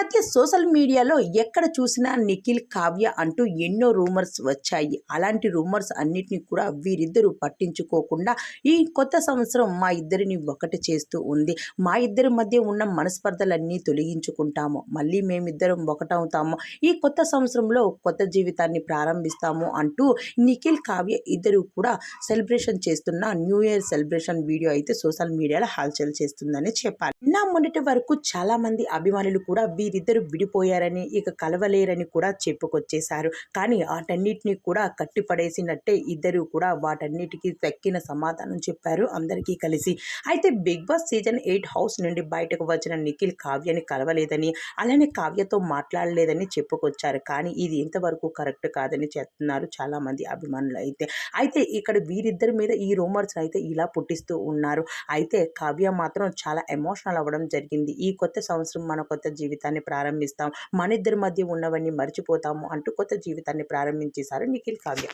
మధ్య సోషల్ మీడియాలో ఎక్కడ చూసినా నిఖిల్ కావ్య అంటూ ఎన్నో రూమర్స్ వచ్చాయి. అలాంటి రూమర్స్ అన్నిటినీ కూడా వీరిద్దరూ పట్టించుకోకుండా ఈ కొత్త సంవత్సరం మా ఇద్దరిని ఒకటి చేస్తూ ఉంది. మా ఇద్దరి మధ్య ఉన్న మనస్పర్ధలన్నీ తొలగించుకుంటాము. మళ్ళీ మేమిద్దరం ఒకటవుతాము. ఈ కొత్త సంవత్సరంలో కొత్త జీవితాన్ని ప్రారంభిస్తాము అంటూ నిఖిల్ కావ్య ఇద్దరు కూడా సెలబ్రేషన్ చేస్తున్న న్యూ ఇయర్ సెలబ్రేషన్ వీడియో అయితే సోషల్ మీడియాలో హల్చల్ చేస్తుందని చెప్పాలి. నా మొన్నటి వరకు చాలామంది అభిమానులు కూడా వీరిద్దరు విడిపోయారని ఇక కలవలేరని కూడా చెప్పుకొచ్చేశారు. కానీ వాటన్నిటిని కూడా కట్టిపడేసినట్టే ఇద్దరు కూడా వాటన్నిటికీ తక్కిన సమాధానం చెప్పారు అందరికీ కలిసి. అయితే big boss season eight house నుండి బయటకు వచ్చిన నిఖిల్ కావ్యని కలవలేదని అలానే కావ్యతో మాట్లాడలేదని చెప్పుకొచ్చారు. కానీ ఇది ఎంతవరకు కరెక్ట్ కాదని చెప్తున్నారు చాలామంది అభిమానులు అయితే. అయితే ఇక్కడ వీరిద్దరి మీద ఈ రూమర్స్ అయితే ఇలా పుట్టిస్తూ ఉన్నారు. అయితే కావ్య మాత్రం చాలా ఎమోషనల్ అవ్వడం జరిగింది. ఈ కొత్త సంవత్సరం మన కొత్త జీవితాన్ని ప్రారంభిస్తాం. మన ఇద్దరి మధ్య ఉన్నవన్నీ మర్చిపోతాము అంటూ కొత్త జీవితాన్ని ప్రారంభించేశారు నిఖిల్ కావ్య.